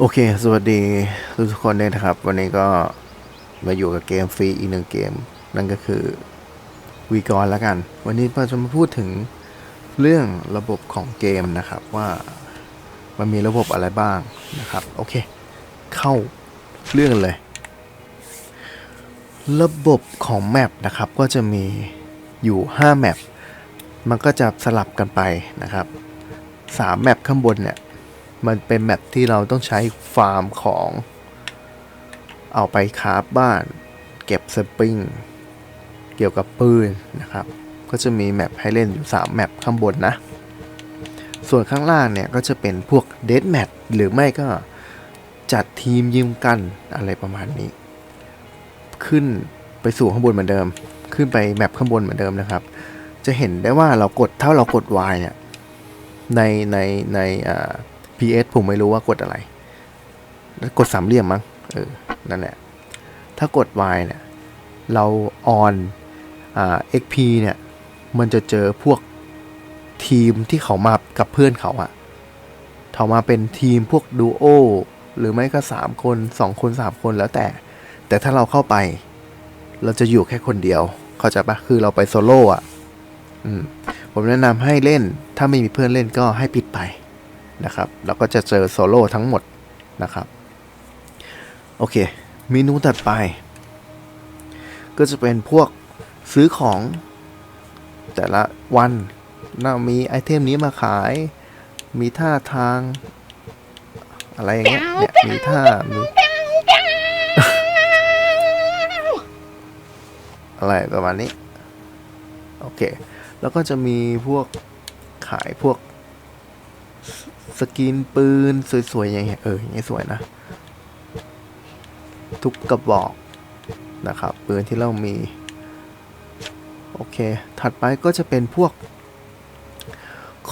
โอเค สวัสดีทุกคนเลยนะครับ วันนี้ก็มาอยู่กับเกมฟรีอีกหนึ่งเกม นั่นก็คือวีกรแล้วกัน วันนี้เราจะมาพูดถึงเรื่องระบบของเกมนะครับว่ามันมีระบบอะไรบ้างนะครับ โอเค เข้าเรื่องเลย ระบบของแมปนะครับก็จะมีอยู่ 5 แมป มันก็จะสลับกันไปนะครับ3แมปข้างบนเนี่ย มันเป็นแมปที่เราต้องใช้ฟาร์มของ เอาไปคราฟบ้าน เก็บสปริง เกี่ยวกับปืนนะครับ ก็จะมีแมปให้เล่นอยู่ 3 แมปข้างบนนะ ส่วนข้างล่างเนี่ยก็จะเป็นพวกเด a แม t หรือไม่ก็จัดทีมยิมกันอะไรประมาณนี้ ขึ้นไปสู่ข้างบนเหมือนเดิม ขึ้นไปแมปข้างบนเหมือนเดิมนะครับ จะเห็นได้ว่าเรากดถ้าเรากด Y เนี่ยในในในอ่า PS ผมไม่รู้ว่ากดอะไร กดสามเหลี่ยมมั้ง เออ นั่นแหละ ถ้ากด Y เนี่ย เราออนอ่า XP เนี่ย มันจะเจอพวกทีมที่เขามากับเพื่อนเขาอะเขามาเป็นทีมพวกดูโอหรือไม่ก็ 3 คน 2 คน 3 คนแล้วแต่ แต่ถ้าเราเข้าไป เราจะอยู่แค่คนเดียว เข้าใจปะคือเราไปโซโล่อะอมผมแนะนำให้เล่น ถ้าไม่มีเพื่อนเล่นก็ให้ปิดไป นะครับแล้วก็จะเจอโซโล่ทั้งหมดนะครับโอเคเมนูถัดไป ก็จะเป็นพวกซื้อของแต่ละวันน่ามีไอเทมนี้มาขาย มีท่าทาง อะไรอย่างเงี้ยเนี่ยมีท่ามีอะไรประมาณนี้ โอเค แล้วก็จะมีพวกขายพวก สกินปืน สวยๆอย่างเงี้ยเอออย่างเงี้ยสวยนะ ทุกกระบอกนะครับปืนที่เรามี โอเค ถัดไปก็จะเป็นพวก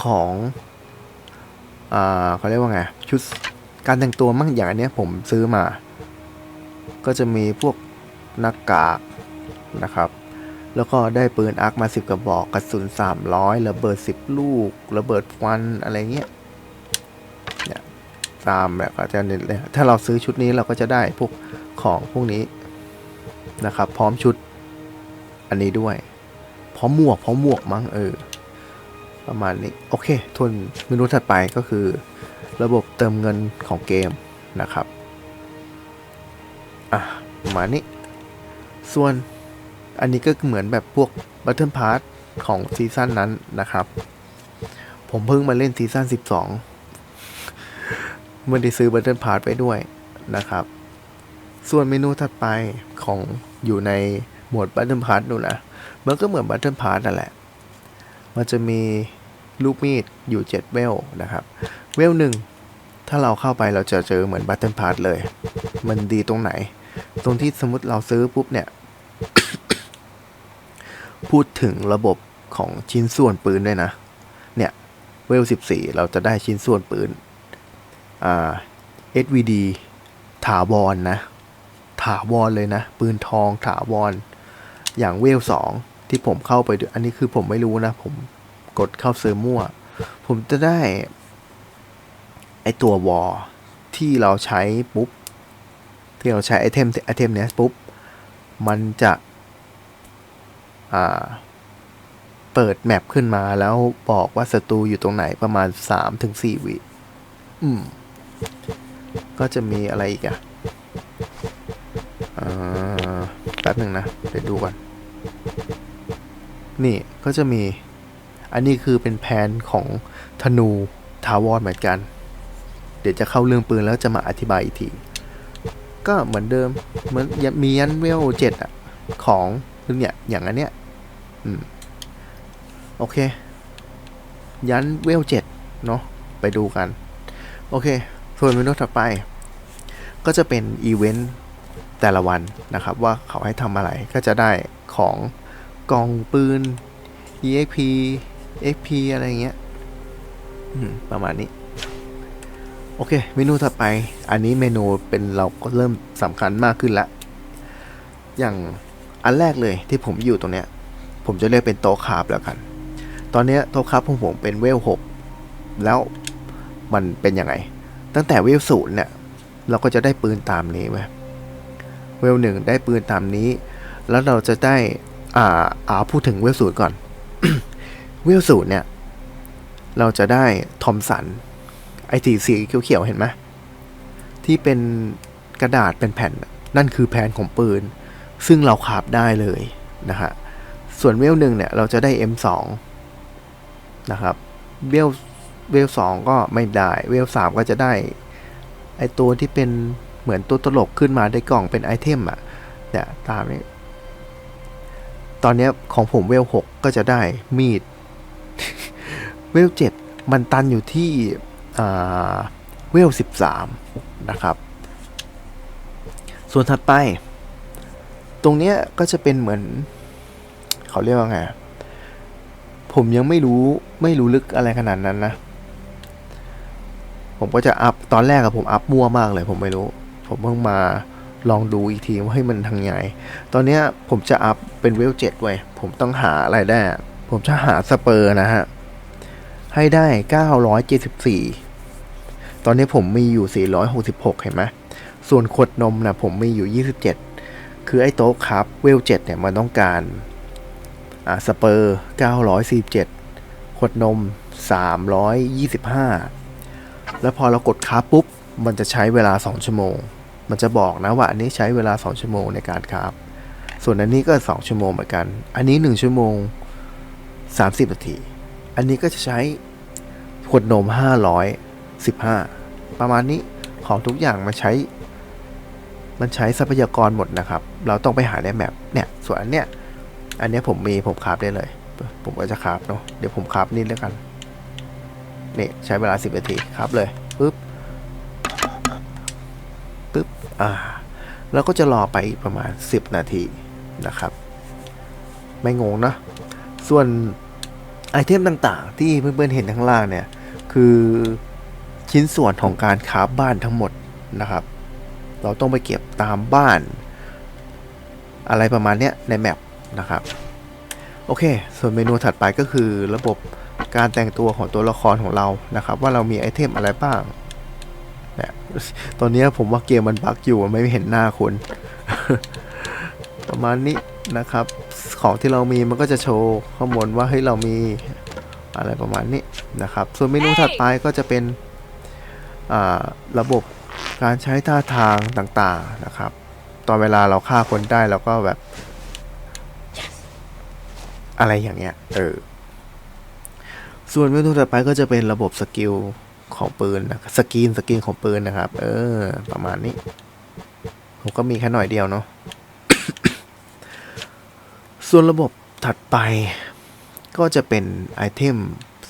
ของอ่าเขาเรียกว่าไง ชุดการแต่งตัวมั่งอย่างอันเนี้ยผมซื้อมา ก็จะมีพวกหน้ากากนะครับ แล้วก็ได้ปืนอาร์คมา 10 กระบอกกระสุน 300 ระเบิด 10 ลูก ระเบิดควันอะไรเงี้ยเนี่ย ตามแบบอาจารย์เลยถ้าเราซื้อชุดนี้เราก็จะได้พวกของพวกนี้นะครับ พร้อมชุดอันนี้ด้วย พร้อมหมวกพร้อมหมวกมั้งเออประมาณนี้ โอเคทวนเมนูถัดไปก็คือ ระบบเติมเงินของเกมนะครับอะประมาณนี้ ส่วนอันนี้ก็เหมือนแบบพวก Battle Pass ของซีซั่นนั้นนะครับ ผมเพิ่งมาเล่นซีซั่น12 ไม่ได้ซื้อ Battle Pass ไปด้วยนะครับ ส่วนเมนูถัดไปของอยู่ในหมวด Battle Pass นู่นนะมันก็เหมือน Battle Pass นั่นแหละ มันจะมีลูกมีดอยู่ 7 เวลนะครับ เวลหนึ่งถ้าเราเข้าไปเราจะเจอเหมือน Battle Pass เลย มันดีตรงไหน ตรงที่สมมติเราซื้อปุ๊บเนี่ย พูดถึงระบบของชิ้นส่วนปืนด้วยนะ เนี่ย เวล 14 เราจะได้ชิ้นส่วนปืน SVD ถาวรนนะ ถาวรเลยนะ ปืนทองถาวรอย่างเวล2ที่ผมเข้าไปดูอันนี้คือผมไม่รู้นะ ผมกดเข้าเซิร์มั่ว ผมจะได้ ไอตัววอที่เราใช้ปุ๊บ ที่เราใช้ไอเทมไอเทมเนี้ยปุ๊บ มันจะ อ่า เปิดแมปขึ้นมาแล้วบอกว่าศัตรูอยู่ตรงไหนประมาณ3-4วิอืม ก็จะมีอะไรอีกอะอ่าแป๊บหนึ่งนะเดี๋ยวดูก่อน นี่ก็จะมี อันนี้คือเป็นแผนของธนูทาวรเหมือนกัน เดี๋ยวจะเข้าเรื่องปืนแล้วจะมาอธิบายอีกที ก็เหมือนเดิมเหมือนมียันเวลเจ็ดอะ ของเนี่ยอย่างอันเนี้ยอืมโอเค ยันเวลเจ็ดเนาะไปดูกัน โอเค ส่วนเมนูถัดไป ก็จะเป็นอีเวนต์แต่ละวันนะครับ ว่าเขาให้ทำอะไรก็จะได้ของกองปืน EXP XP อะไรเงี้ยประมาณนี้ โอเค เมนูถัดไป อันนี้เมนูเป็นเราก็เริ่มสำคัญมากขึ้นละ อย่างอันแรกเลยที่ผมอยู่ตรงเนี้ย ผมจะเรียกเป็นโต๊ะคาบแล้วกัน ตอนเนี้ยโต๊ะคาบของผมเป็นเวลหกแล้วมันเป็นยังไง ตั้งแต่เวลศูนย์เนี่ยเราก็จะได้ปืนตามนี้ไหมเวลหนึ่งได้ปืนตามนี้ แล้วเราจะได้อ่าเอาพูดถึงเวลศูนย์ก่อน เวลศูนย์เนี่ย เราจะได้ทอมสันไอทีสีเขียวๆเห็นไหมที่เป็นกระดาษเป็นแผ่น นั่นคือแผนของปืน ซึ่งเราขาบได้เลยนะฮะส่วนเวลหนึ่งเนี่ย เราจะได้ M2 นะครับเวล เวลสองก็ไม่ได้ เวลสามก็จะได้ ไอตัวที่เป็นเหมือนตัวตลกขึ้นมาในกล่องเป็นไอเทมอะเนี่ยตามนี้ ตอนนี้ของผมเวลหกก็จะได้มีด เวลเจ็ดมันตันอยู่ที่เวลสิบสามนะครับ ส่วนถัดไป ตรงเนี้ยก็จะเป็นเหมือน เขาเรียกว่าไงผมยังไม่รู้ไม่รู้ลึกอะไรขนาดนั้นนะ ผมก็จะอัพตอนแรกอะผมอัพมั่วมากเลย ผมไม่รู้ ผมเพิ่งมาลองดูอีกทีว่าให้ยมันทางไงตอนเนี้ยผมจะอัพเป็นเวลเจ็ดไว้ผมต้องหาอะไรได้ ผมจะหาสเปอร์นะฮะ ให้ได้ 974 ตอนนี้ผมมีอยู่ 466 เห็นไหมส่วนขวดนมนะผมมีอยู่ 27 คือไอ้โต๊ะครับเวลเจ็ดเนี่ยมันต้องการอ่าสเปอร์ 947 ขวดนม 325 แล้วพอเรากดคราปุ๊บ มันจะใช้เวลา 2 ชั่วโมง มันจะบอกนะว่าอันนี้ใช้เวลา 2 ชั่วโมงในการคราส่วนอันนี้ก็ 2 ชั่วโมงเหมือนกัน อันนี้ 1 ชั่วโมง 30 นาที อันนี้ก็จะใช้ขวดนม 515 ประมาณนี้ของทุกอย่างมันใช้ มันใช้ทรัพยากรหมดนะครับ เราต้องไปหาในแมปเนี่ย ส่วนอันเนี้ย อันเนี้ยผมมีผมคาฟได้เลย ผมก็จะคาฟเนาะ เดี๋ยวผมคาฟนี่แล้วกัน นี่ใช้เวลา 10นาทีคราฟเลยปึ๊บปึ๊บอ่าแล้วก็จะรอไปประมาณ 10 นาทีนะครับ ไม่งงนะ ส่วนไอเทมต่างๆ ที่เพื่อนๆเห็นข้างล่างเนี่ย คือชิ้นส่วนของการคราบ้านทั้งหมดนะครับ เราต้องไปเก็บตามบ้าน อะไรประมาณเนี้ยในแมปนะครับ โอเค ส่วนเมนูถัดไปก็คือระบบ การแต่งตัวของตัวละครของเรานะครับ ว่าเรามีไอเทมอะไรบ้างเนี่ยตอนนี้ผมว่าเกมมันบั๊กอยู่ไม่เห็นหน้าคุณประมาณนี้นะครับ ของที่เรามีมันก็จะโชว์ข้อมูลว่าเฮ้ยเรามีอะไรประมาณนี้นะครับ ส่วนเมนูถัดไปก็จะเป็นระบบการใช้ท่าทางต่างๆนะครับ ตอนเวลาเราฆ่าคนได้เราก็แบบอะไรอย่างเงี้ย เออ ส่วนเมนูถัดไปก็จะเป็นระบบสกิลของปืนนะสกินสกินของปืนนะครับ เออ ประมาณนี้ ผมก็มีแค่หน่อยเดียวเนาะส่วนระบบถัดไปก็จะเป็นไอเทม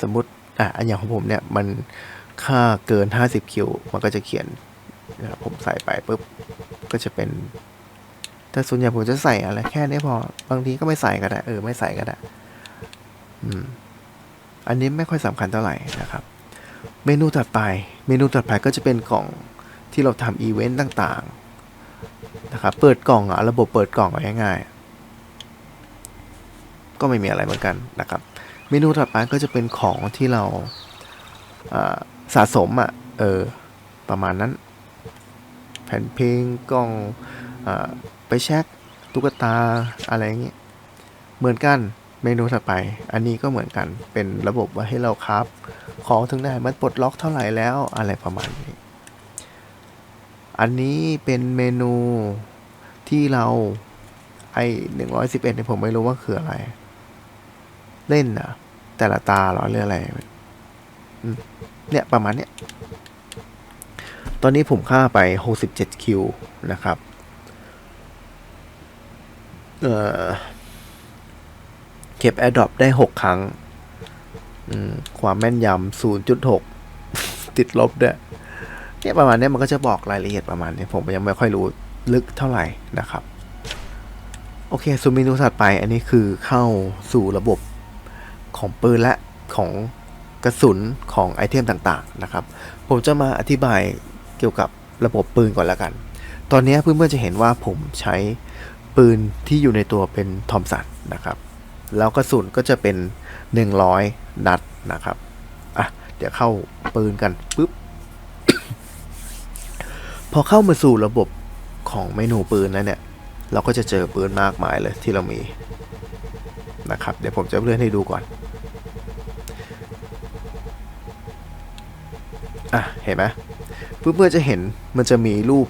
สมมติอะอันอย่างของผมเนี่ย มันค่าเกิน 50 คิว มันก็จะเขียนนะครับผมใส่ไปปุ๊บ ก็จะเป็น แต่ส่วนใหญ่ผมจะใส่อะไรแค่นี้พอบางทีก็ไม่ใส่ก็ได้ เออ ไม่ใส่ก็ได้ อืม อันนี้ไม่ค่อยสำคัญเท่าไหร่นะครับ เมนูถัดไป เมนูถัดไปก็จะเป็นกล่องที่เราทำอีเวนต์ต่างๆนะครับ เปิดกล่องอะระบบเปิดกล่องง่ายๆ ก็ไม่มีอะไรเหมือนกันนะครับ เมนูถัดไปก็จะเป็นของที่เราสะสมอะเออประมาณนั้น แผ่นเพลงกล่องอไปแช็คตุ๊กตาอะไรอย่างเงี้ยเหมือนกัน เมนูถัดไป อันนี้ก็เหมือนกันเป็นระบบว่าให้เราครับ ของถึงไหนมันปลดล็อกเท่าไหร่แล้วอะไรประมาณนี้ อันนี้เป็นเมนูที่เราไอหนึ่งร้อยสิบเอ็ดเนี่ยผมไม่รู้ว่าคืออะไร เล่นอะแต่ละตาหรอเรื่องอะไรเนี่ยประมาณเนี้ยตอนนี้ผมค่าไป67คิวนะครับ เอ่อ ก็บ AirDrop ได้ 6 ครั้งความแม่นยำ 0.6 ติดลบด้วยเนี่ยประมาณนี้มันก็จะบอกรายละเอียดประมาณนี้ผมยังไม่ค่อยรู้ลึกเท่าไหร่นะครับ โอเคส่วนเมนูถัดไป อันนี้คือเข้าสู่ระบบของปืนและของกระสุนของไอเทมต่างๆนะครับ ผมจะมาอธิบายเกี่ยวกับระบบปืนก่อนแล้วกัน ตอนนี้เพื่อนๆจะเห็นว่าผมใช้ปืนที่อยู่ในตัวเป็นทอมสันนะครับ แล้วกระสุนก็จะเป็น 100 นัดนะครับอะเดี๋ยวเข้าปืนกันปุ๊บพอเข้ามาสู่ระบบของเมนูปืนแล้วเนี่ย เราก็จะเจอปืนมากมายเลยที่เรามีนะครับ เดี๋ยวผมจะเลื่อนให้ดูก่อนอะเห็นไหมเพื่อจะเห็นมันจะมีรูป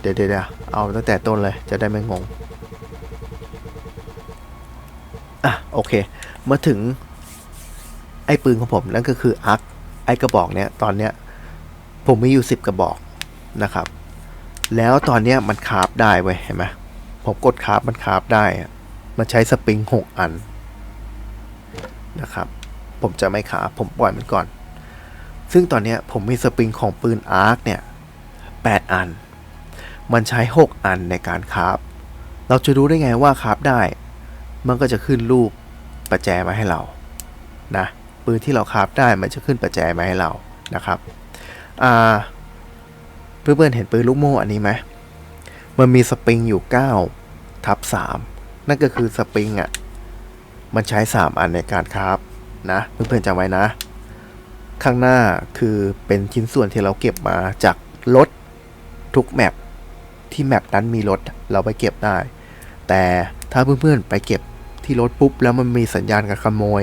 เดี๋ยวเดี๋ยวเดี๋ยวเอาตั้งแต่ต้นเลยจะได้ไม่งง อะโอเคมาถึงไอ้ปืนของผมนั่นก็คืออาร์คไอ้กระบอกเนี้ยตอนเนี้ยผมมีอยู่10กระบอกนะครับ แล้วตอนเนี้ยมันคาฟได้เว้ยเห็นไหมผมกดคาฟมันคาฟได้อะมันใช้สปริง6อันนะครับ ผมจะไม่คาผมปล่อยมันก่อน ซึ่งตอนเนี้ยผมมีสปริงของปืนอาร์คเนี่ย 8 อัน มันใช้ 6 อันในการคาฟเราจะรู้ได้ไงว่าคาฟได้ มันก็จะขึ้นรูปประแจมาให้เรา นะปืนที่เราคาฟได้มันจะขึ้นประแจมาให้เรา นะครับ อ่า เพื่อนๆเห็นปืนลูกโม่อันนี้ไหม มันมีสปริงอยู่ 9 ทับ 3 นั่นก็คือสปริงอะ มันใช้ 3 อันในการคาฟนะ เพื่อนๆจำไว้นะข้างหน้าคือเป็นชิ้นส่วนที่เราเก็บมาจากรถ ทุกแมปที่แมปนั้นมีรถเราไปเก็บได้ แต่ถ้าเพื่อนๆไปเก็บที่รถปุ๊บแล้วมันมีสัญญาณการขโมย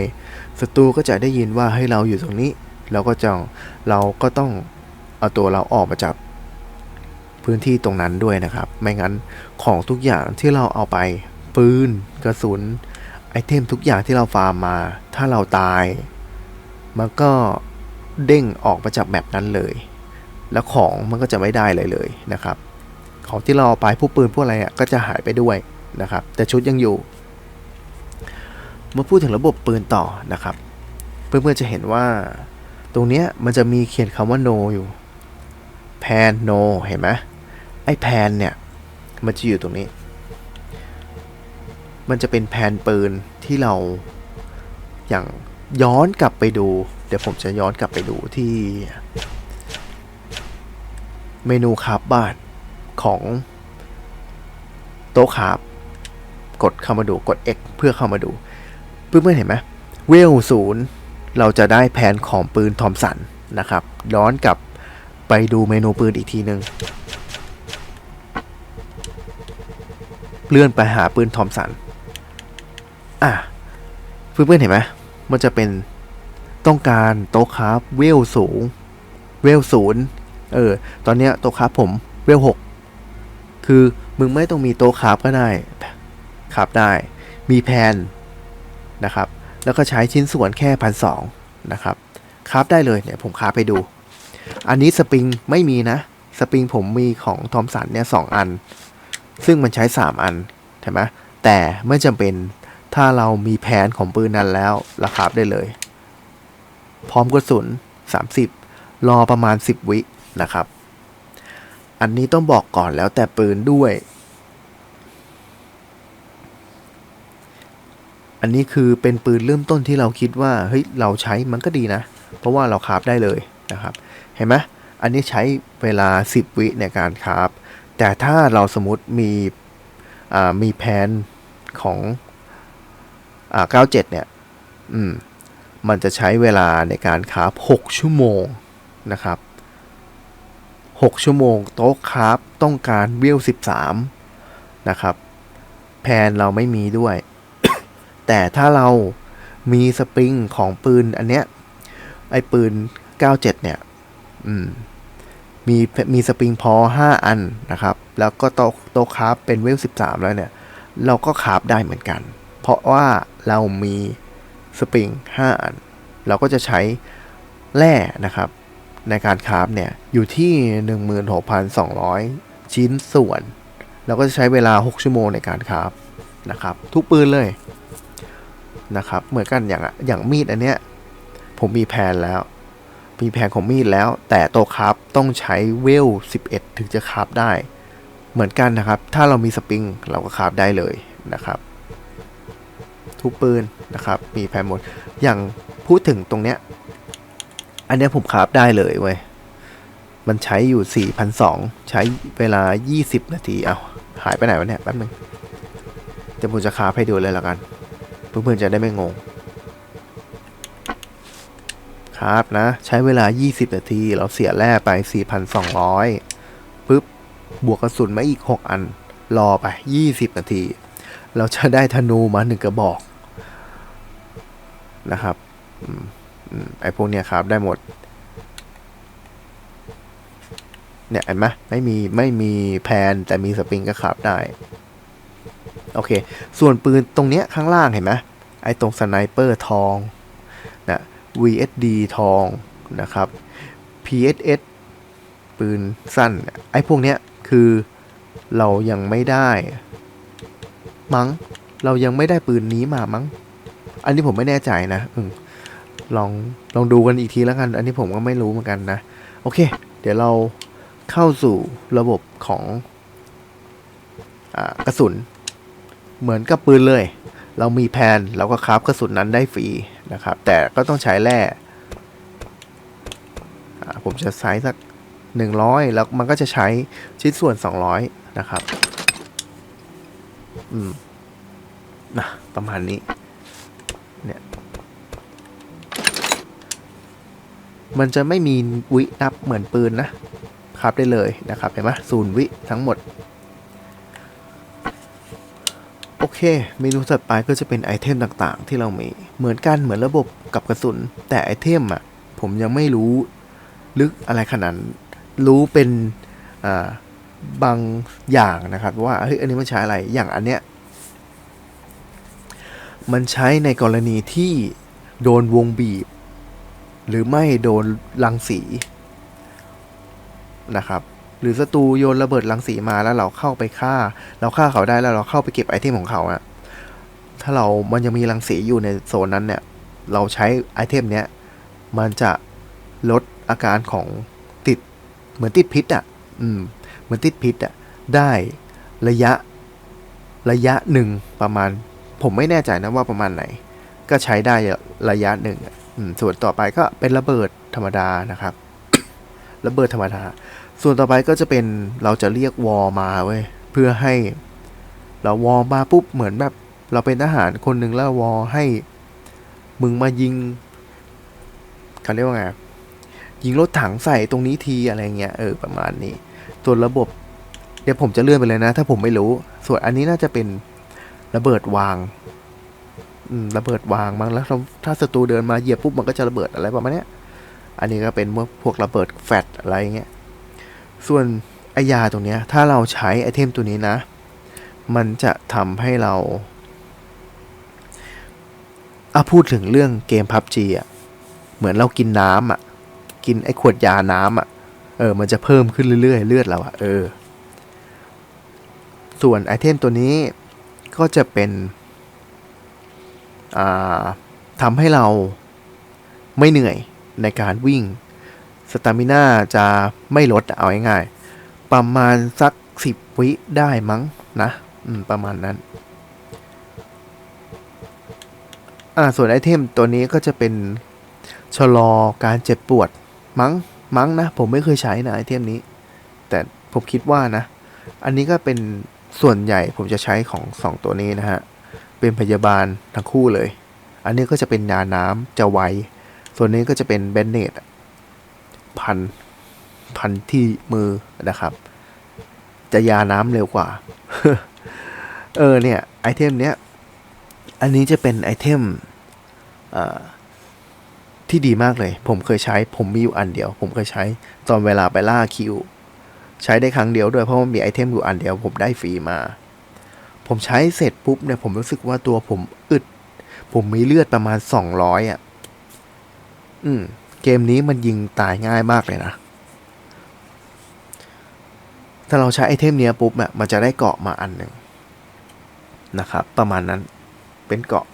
ศัตรูก็จะได้ยินว่าให้เราอยู่ตรงนี้เราก็จะเราก็ต้องเอาตัวเราออกมาจากพื้นที่ตรงนั้นด้วยนะครับ ไม่งั้นของทุกอย่างที่เราเอาไปปืนกระสุน ไอเทมทุกอย่างที่เราฟาร์มมา ถ้าเราตาย มันก็เด้งออกมาจากแบบนั้นเลย แล้วของมันก็จะไม่ได้เลยเลยนะครับ ของที่เราเอาไปผู้ปืนพวกอะไรอะก็จะหายไปด้วยนะครับ แต่ชุดยังอยู่ เมาพูดถึงระบบปืนต่อนะครับ เพื่อนๆจะเห็นว่า ตรงเนี้ยมันจะมีเขียนคำว่า no อยู่ pan no เห็นไหมไอ้ pan เนี่ยมันจะอยู่ตรงนี้ มันจะเป็นแผนปืนที่เราอย่างย้อนกลับไปดู เดี๋ยวผมจะย้อนกลับไปดูที่ เมนูคาร์บบ้านของโต๊ะคาร์บกดเข้ามาดูกด X เพื่อเข้ามาดูเพื่อนๆเห็นไหมเวลศูนย์เราจะได้แผนของปืนทอมสันนะครับย้อนกลับไปดูเมนูปืนอีกทีหนึ่งเลื่อนไปหาปืนทอมสัน อะเพื่อนๆเห็นไหมมันจะเป็นต้องการโต๊ะคราฟเวลสูง เวลศูนย์ เออ ตอนเนี้ยโต๊ะคราฟผมเวลหกคือมึงไม่ต้องมีโต๊ะคราฟก็ได้คราฟได้ มีแพนนะครับ แล้วก็ใช้ชิ้นส่วนแค่พันสองนะครับคราฟได้เลยเนี่ยผมคราฟไปดู อันนี้สปริงไม่มีนะ สปริงผมมีของทอมสันเนี่ยสองอัน ซึ่งมันใช้ 3 อันใช่ไหมแต่ไม่จำเป็นถ้าเรามีแผนของปืนนั้นแล้วราคาบได้เลย พร้อมกระสุน 30 รอประมาณ 10 วิ นะครับ อันนี้ต้องบอกก่อนแล้วแต่ปืนด้วย อันนี้คือเป็นปืนเริ่มต้นที่เราคิดว่าเฮ้ยเราใช้มันก็ดีนะ เพราะว่าเราคาฟได้เลยนะครับ เห็นไหมอันนี้ใช้เวลา 10 วิในการคาฟแต่ถ้าเราสมมติมีอ่ามีแผนของอ่า97 เนี่ย อืม มันจะใช้เวลาในการคาฟ6ชั่วโมงนะครับ 6 ชั่วโมงโต๊ะคราฟต้องการเวล13 นะครับ แพนเราไม่มีด้วย แต่ถ้าเรามีสปริงของปืนอันเนี้ย ไอปืน 97 เนี่ย อืม มีมีสปริงพอ 5 อันนะครับ แล้วก็โต๊ะโต๊ะคราฟเป็นเวล13 แล้วเนี่ย เราก็คาฟได้เหมือนกัน เพราะว่าเรามีสปริง 5 อัน เราก็จะใช้แร่นะครับ ในการคราฟเนี่ย อยู่ที่ 16,200 ชิ้นส่วนเราก็จะใช้เวลา 6 ชั่วโมงในการคราฟนะครับ ทุกปืนเลยนะครับเหมือนกันอย่างอะอย่างมีดอันเนี้ยผมมีแพนแล้วมีแผนของมีดแล้ว แต่ตัวคราฟต้องใช้เวล 11 ถึงจะคราฟได้ เหมือนกันนะครับ ถ้าเรามีสปริงเราก็คราฟได้เลยนะครับ ทุกปืนนะครับ มีแผนหมดอย่างพูดถึงตรงเนี้ย อันนี้ผมคราฟได้เลยเว้ย มันใช้อยู่ 4,200 ใช้เวลา 20 นาที เอาหายไปไหนวะเนี่ย แป๊บนึงเดี๋ยวผมจะคราฟให้ดูเลยละกัน เพื่อนๆจะได้ไม่งง ครับนะ ใช้เวลา 20 นาที เราเสียแร่ไป 4,200ปุ๊บบวกกระสุนมาอีก 6 อัน รอไป 20 นาที เราจะได้ธนูมาหนึ่งกระบอกนะครับ อืม ไอ้พวกเนี้ยครับได้หมด เนี่ยเห็นไหมไม่มีไม่มีแพนแต่มีสปริงก็ขับได้ โอเค ส่วนปืนตรงเนี้ยข้างล่างเห็นไหมไอ้ตรงสไนเปอร์ทองนะ VSD ทองนะครับ PSS ปืนสั้น ไอ้พวกเนี้ยคือเรายังไม่ได้ มั้ง เรายังไม่ได้ปืนนี้มามั้ง อันนี้ผมไม่แน่ใจนะ อืม ลองลองดูกันอีกทีแล้วกัน อันนี้ผมก็ไม่รู้เหมือนกันนะ โอเค เดี๋ยวเราเข้าสู่ระบบของอกระสุน เหมือนกับปืนเลย เรามีแผนเราก็คราฟกระสุนนั้นได้ฟรีนะครับ แต่ก็ต้องใช้แร่ผมจะใช้สัก 100 แล้วมันก็จะใช้ชิ้นส่วน 200 นะครับ อืมนะประมาณนี้ เนี่ย มันจะไม่มีวินับเหมือนปืนนะ ครับได้เลยนะครับเห็นไหมศูนย์วิทั้งหมด โอเค เมนูถัดไปก็จะเป็นไอเทมต่างๆ ที่เรามี เหมือนกันเหมือนระบบกับกระสุน แต่ไอเทมอะผมยังไม่รู้ลึกอะไรขนาดรู้เป็นอ่าบางอย่างนะครับ ว่าเฮ้ยอันนี้มันใช้อะไรอย่างอันเนี้ยมันใช้ในกรณีที่โดนวงบีบ หรือไม่โดนรังสีนะครับหรือศัตรูโยนระเบิดรังสีมาแล้วเราเข้าไปฆ่า เราฆ่าเขาได้แล้วเราเข้าไปเก็บไอเทมของเขาอะถ้าเรามันยังมีรังสีอยู่ในโซนนั้นเนี่ย เราใช้ไอเทมเนี้ยมันจะลดอาการของติดเหมือนติดพิษอะอืม เหมือนติดพิษอะได้ระยะระยะหนึ่งประมาณ ผมไม่แน่ใจนะว่าประมาณไหน ก็ใช้ได้ระยะหนึ่งอะอืมส่วนต่อไปก็เป็นระเบิดธรรมดานะครับ ระเบิดธรรมดา ส่วนต่อไปก็จะเป็นเราจะเรียกวอมาเว้ยเพื่อให้ เราวอมาปุ๊บเหมือนแบบ เราเป็นทหารคนหนึ่งแล้ววอให้ มึงมายิงเขาเรียกว่าไงยิงรถถังใส่ตรงนี้ทีอะไรเงี้ยเออประมาณนี้ ส่วนระบบ เดี๋ยวผมจะเลื่อนไปเลยนะ ถ้าผมไม่รู้ ส่วนอันนี้น่าจะเป็นระเบิดวาง ระเบิดวางมั้งแล้วถ้าถ้าศัตรูเดินมาเหยียบปุ๊บมันก็จะระเบิดอะไรประมาณนี้อันนี้ก็เป็นพวกระเบิดแฟลอะไรเงี้ยส่วนไอยาตรงเนี้ยถ้าเราใช้ไอเทมตัวนี้นะ มันจะทำให้เราอะพูดถึงเรื่องเกม PUBG อะเหมือนเรากินน้ำอะ กินไอขวดยาน้ำอะ เออ มันจะเพิ่มขึ้นเรื่อยๆเลือดเราอะ เออ ส่วนไอเทมตัวนี้ก็จะเป็น ทำให้เราไม่เหนื่อยในการวิ่งสตามิน่าจะไม่ลดเอาง่ายๆประมาณสักสิบวิได้มั้งนะประมาณนั้น อ่าส่วนไอเทมตัวนี้ก็จะเป็นชะลอการเจ็บปวดมั้งมั้งนะ ผมไม่เคยใช้นะไอเทมนี้ แต่ผมคิดว่านะ อันนี้ก็เป็นส่วนใหญ่ผมจะใช้ของสองตัวนี้นะฮะ เป็นพยาบาลทั้งคู่เลย อันนี้ก็จะเป็นยาน้ำจะไว ส่วนนี้ก็จะเป็นแบนเนตพันพันที่มือนะครับ จะยาน้ำเร็วกว่า เออเนี่ยไอเทมเนี้ย อันนี้จะเป็นไอเทมที่ดีมากเลย ผมเคยใช้ ผมมีอยู่อันเดียว ผมเคยใช้ตอนเวลาไปล่าคิว ใช้ได้ครั้งเดียวด้วยเพราะมันมีไอเทมอยู่อันเดียว ผมได้ฟรีมา ผมใช้เสร็จปุ๊บเนี่ยผมรู้สึกว่าตัวผมอึด ผมมีเลือดประมาณสองร้อยอะ อืม เกมนี้มันยิงตายง่ายมากเลยนะ ถ้าเราใช้ไอเทมเนี้ยปุ๊บอะมันจะได้เกาะมาอันหนึ่งนะครับ ประมาณนั้นเป็นเกาะ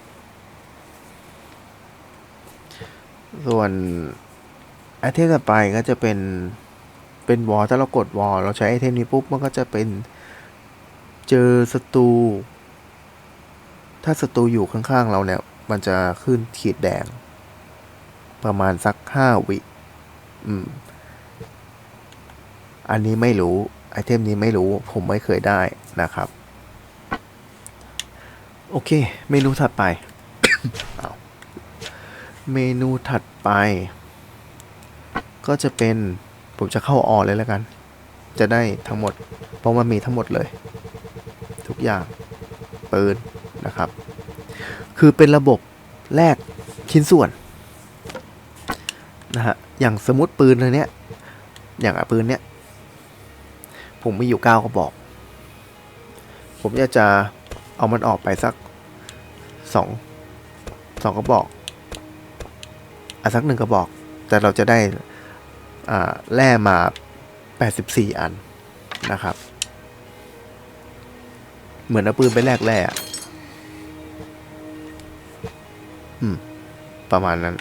ส่วนไอเทมต่อไปก็จะเป็นเป็นวอลถ้าเรากดวอลเราใช้ไอเทมนี้ปุ๊บมันก็จะเป็น เจอศัตรูถ้าศัตรูอยู่ข้างๆเราเนี่ย มันจะขึ้นขีดแดง ประมาณสักห้าวิอืม อันนี้ไม่รู้ ไอเทมนี้ไม่รู้ ผมไม่เคยได้นะครับ โอเค เมนูถัดไปเเมนูถัดไป ก็จะเป็น ผมจะเข้าออเลยแล้วกัน จะได้ทั้งหมด เพราะมันมีทั้งหมดเลย กอย่างปืนนะครับ คือเป็นระบบแลกชิ้นส่วนนะฮะอย่างสมมติปืนเลยเนี้ยอย่างอะปืนเนี้ยผมมีอยู่เก้ากระบอก ผมอยากจะเอามันออกไปสักสองสองกระบอกอะสักหนึ่งกระบอก แต่เราจะได้อ่าแร่มา 84 อันนะครับ เหมือนเอาปืนไปแลกแร่อืม ประมาณนั้น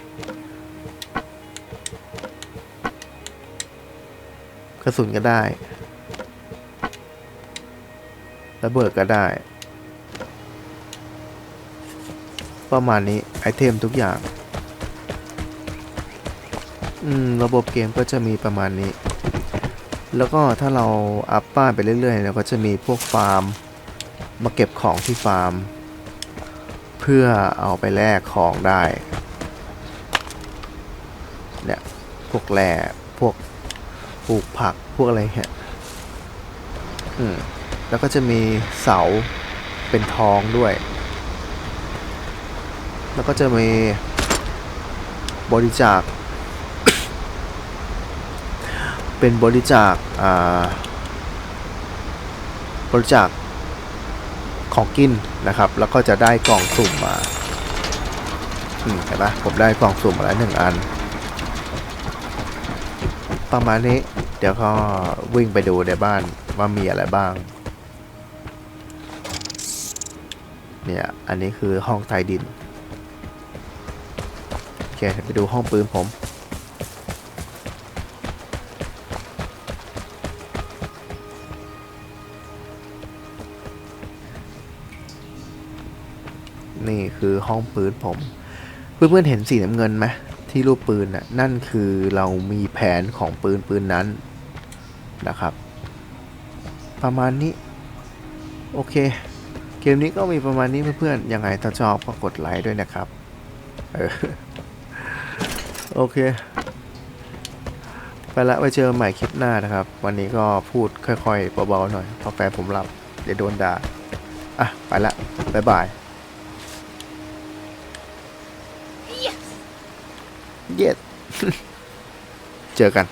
กระสุนก็ได้ระเบิดก็ได้ ประมาณนี้ ไอเทมทุกอย่าง อืม ระบบเกมก็จะมีประมาณนี้ แล้วก็ถ้าเราอัพบ้านไปเรื่อยๆเราก็จะมีพวกฟาร์ม มาเก็บของที่ฟาร์ม เพื่อเอาไปแลกของได้เนี่ยพวกแร่พวกปลูกผักพวกอะไรเงี้ยอืมแล้วก็จะมีเสาเป็นทองด้วย แล้วก็จะมีบริจาค เป็นบริจาคอ่าบริจาค ของกินนะครับ แล้วก็จะได้กล่องสุ่มมาอืมเห็นปะผมได้กล่องสุ่มมาแล้วหนึ่งอัน ประมาณนี้ เดี๋ยวก็วิ่งไปดูในบ้านว่ามีอะไรบ้าง เนี่ย อันนี้คือห้องใต้ดิน โอเค ไปดูห้องปืนผม นี่คือห้องปืนผม เพื่อนๆเห็นสีน้ำเงินไหมที่รูปปืนน่ะนั่นคือเรามีแผนของปืนปืนนั้นนะครับ ประมาณนี้ โอเค เกมนี้ก็มีประมาณนี้เพื่อนๆยังไงถ้าชอบก็กดไลค์ด้วยนะครับออโอเค ไปละไว้เจอใหม่คลิปหน้านะครับ วันนี้ก็พูดค่อยๆเบาๆหน่อยเพราะแฟนผมหลับเดี๋ยวโดนด่าอะ ไปละ บ๊ายบาย เย็ดเจอกัน